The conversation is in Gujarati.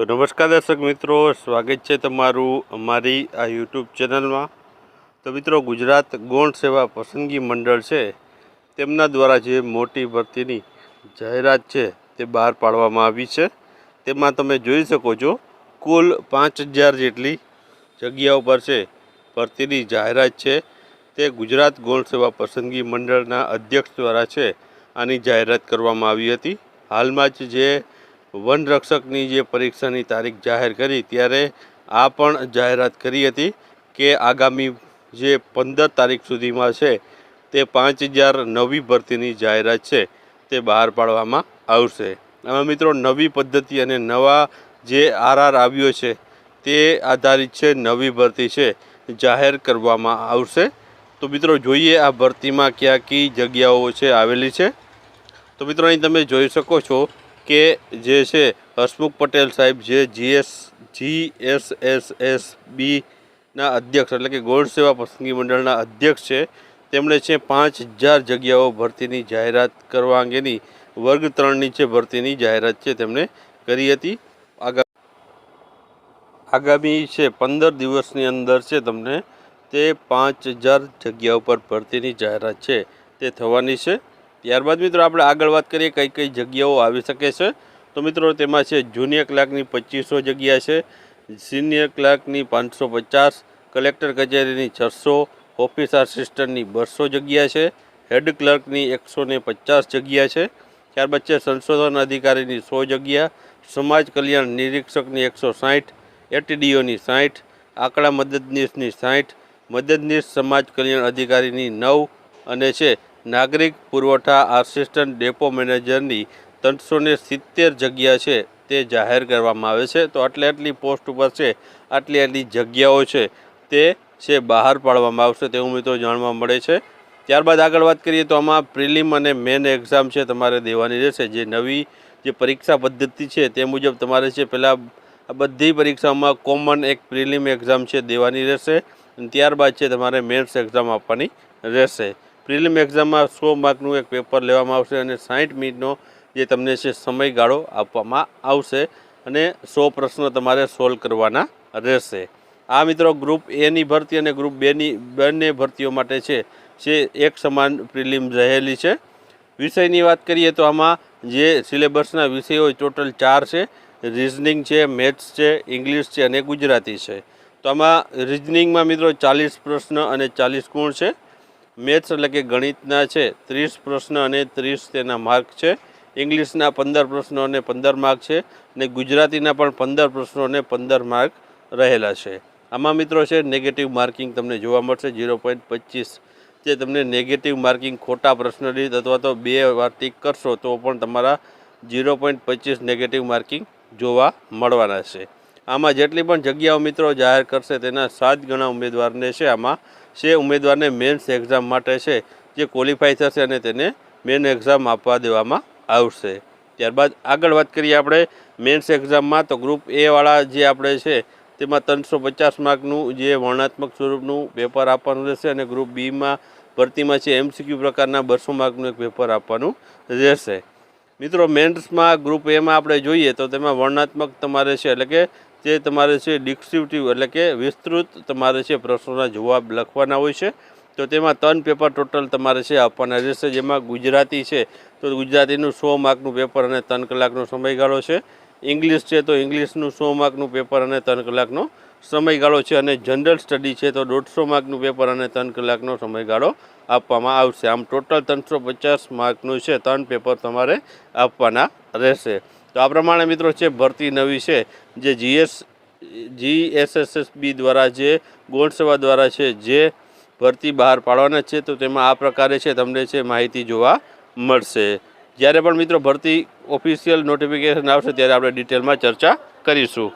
તો નમસ્કાર દર્શક મિત્રો, સ્વાગત છે તમારું અમારી આ યુટ્યુબ ચેનલમાં. તો મિત્રો, ગુજરાત ગૌણ સેવા પસંદગી મંડળ છે, તેમના દ્વારા જે મોટી ભરતીની જાહેરાત છે તે બહાર પાડવામાં આવી છે. તેમાં તમે જોઈ શકો છો, કુલ પાંચ હજાર જેટલી જગ્યાઓ પર છે ભરતીની જાહેરાત છે. તે ગુજરાત ગૌણ સેવા પસંદગી મંડળના અધ્યક્ષ દ્વારા છે, આની જાહેરાત કરવામાં આવી હતી. હાલમાં જ જે વનરક્ષકની જે પરીક્ષાની તારીખ જાહેર કરી ત્યારે આ પણ જાહેરાત કરી હતી કે આગામી જે પંદર તારીખ સુધીમાં છે તે પાંચ હજાર નવી ભરતીની જાહેરાત છે તે બહાર પાડવામાં આવશે. આમાં મિત્રો નવી પદ્ધતિ અને નવા જે આરઆર આવ્યો છે તે આધારિત છે, નવી ભરતી છે, જાહેર કરવામાં આવશે. તો મિત્રો જોઈએ આ ભરતીમાં ક્યાં કઈ જગ્યાઓ છે આવેલી છે. તો મિત્રો અહીં તમે જોઈ શકો છો કે જે છે હસમુખ પટેલ સાહેબ જે જીએસ બીના અધ્યક્ષ એટલે કે ગોળ સેવા પસંદગી મંડળના અધ્યક્ષ છે. તેમણે છે પાંચ હજાર જગ્યાઓ ભરતીની જાહેરાત કરવા અંગેની વર્ગ ત્રણની છે ભરતીની જાહેરાત છે તેમણે કરી હતી. આગા આગામી છે પંદર દિવસની અંદર છે તમને તે પાંચ હજાર જગ્યા ઉપર ભરતીની જાહેરાત છે. તે થવાની છે. ત્યારબાદ મિત્રો આપણે આગળ વાત કરીએ કઈ કઈ જગ્યાઓ આવી શકે છે. તો મિત્રો તેમાં છે જુનિયર ક્લાર્કની પચીસો જગ્યા છે સિનિયર ક્લાર્કની પાંચસો પચાસ કલેક્ટર કચેરીની છસો ઓફિસ આસિસ્ટન્ટની બસો જગ્યા છે હેડ ક્લર્કની એકસો ને પચાસ જગ્યા છે. ત્યારબાદ છે સંશોધન અધિકારીની સો જગ્યા, સમાજ કલ્યાણ નિરીક્ષકની એકસો સાઠ, એટીડીઓની સાઠ, આંકડા મદદનીશની સાઠ, મદદનીશ સમાજ કલ્યાણ અધિકારીની નવ અને છે નાગરિક પુરવઠા આસિસ્ટન્ટ ડેપો મેનેજરની ત્રણસો ને સિત્તેર જગ્યા છે, તે જાહેર કરવામાં આવે છે. તો આટલી આટલી પોસ્ટ ઉપર છે, આટલી આટલી જગ્યાઓ છે, તે છે બહાર પાડવામાં આવશે તેવું મિત્રો જાણવા મળે છે. ત્યારબાદ આગળ વાત કરીએ તો આમાં પ્રિલિમ અને મેન એક્ઝામ છે તમારે દેવાની રહેશે. જે નવી જે પરીક્ષા પદ્ધતિ છે તે મુજબ તમારે છે પહેલાં આ બધી પરીક્ષાઓમાં કોમન એક પ્રિલિમ એક્ઝામ છે દેવાની રહેશે. અને ત્યારબાદ છે તમારે મેન્સ એક્ઝામ આપવાની રહેશે. પ્રિલિમ એક્ઝામમાં સો માર્કનું એક પેપર લેવામાં આવશે અને સાઠ મિનિટનો જે તમને છે સમયગાળો આપવામાં આવશે અને સો પ્રશ્નો તમારે સોલ્વ કરવાના રહેશે. આ મિત્રો ગ્રુપ એની ભરતી અને ગ્રુપ બેની બંને ભરતીઓ માટે છે, જે એક સમાન પ્રિલિમ રહેલી છે. વિષયની વાત કરીએ તો આમાં જે સિલેબસના વિષયો ટોટલ ચાર છે, રિઝનિંગ છે, મેથ્સ છે, ઇંગ્લિશ છે અને ગુજરાતી છે. તો આમાં રિઝનિંગમાં મિત્રો ચાલીસ પ્રશ્ન અને ચાલીસ ગુણ છે. મેથ્સ એટલે કે ગણિતના છે, ત્રીસ પ્રશ્ન અને ત્રીસ તેના માર્ક છે. ઇંગ્લિશના પંદર પ્રશ્નો અને પંદર માર્ક છે અને ગુજરાતીના પણ પંદર પ્રશ્નો અને પંદર માર્ક રહેલા છે. આમાં મિત્રો છે નેગેટિવ માર્કિંગ તમને જોવા મળશે ઝીરો પોઈન્ટ પચીસ. જે તમને નેગેટિવ માર્કિંગ ખોટા પ્રશ્ન રીત અથવા તો બે વાર ટીક કરશો તો પણ તમારા ઝીરો પોઈન્ટ પચીસ નેગેટિવ માર્કિંગ જોવા મળવાના છે. આમાં જેટલી પણ જગ્યાઓ મિત્રો જાહેર કરશે તેના સાત ગણા ઉમેદવારને છે આમાં. છે ઉમેદવારને મેન્સ એક્ઝામ માટે છે, જે ક્વોલિફાય થશે અને તેને મેન એક્ઝામ આપવા દેવામાં આવશે. ત્યારબાદ આગળ વાત કરીએ આપણે મેન્સ એક્ઝામમાં તો ગ્રુપ એવાળા જે આપણે છે, તેમાં ત્રણસો પચાસ માર્કનું જે વર્ણાત્મક સ્વરૂપનું પેપર આપવાનું રહેશે અને ગ્રુપ બીમાં ભરતીમાં છે એમસીક્યુ પ્રકારના બસો માર્કનું એક પેપર આપવાનું રહેશે. મિત્રો મેન્સમાં ગ્રુપ એમાં આપણે જોઈએ તો તેમાં વર્ણાત્મક તમારે છે, એટલે કે જે તમારે છે ડિસ્ક્રિપ્ટિવ એટલે કે વિસ્તૃત તમારે છે પ્રશ્નોના જવાબ લખવાના હોય છે. તો તેમાં ત્રણ પેપર ટોટલ તમારે છે આપવાના રહેશે. જેમાં ગુજરાતી છે, તો ગુજરાતીનું સો માર્કનું પેપર અને ત્રણ કલાકનો સમયગાળો છે. ઇંગ્લિશ છે, તો ઇંગ્લિશનું સો માર્કનું પેપર અને ત્રણ કલાકનો સમયગાળો છે. અને જનરલ સ્ટડી છે, તો દોઢસો માર્કનું પેપર અને ત્રણ કલાકનો સમયગાળો આપવામાં આવશે. આમ ટોટલ ત્રણસો પચાસ માર્કનું છે, ત્રણ પેપર તમારે આપવાના રહેશે. તો આ પ્રમાણે મિત્રો છે ભરતી નવી છે, જે જીએસ, જીએસએસએસબી દ્વારા જે ગૌણ સેવા દ્વારા છે જે ભરતી બહાર પાડવાના છે, તો તેમાં આ પ્રકારે છે, તમને છે માહિતી જોવા મળશે. જ્યારે પણ મિત્રો ભરતી ઓફિશિયલ નોટિફિકેશન આવશે, ત્યારે આપણે ડિટેલમાં ચર્ચા કરીશું.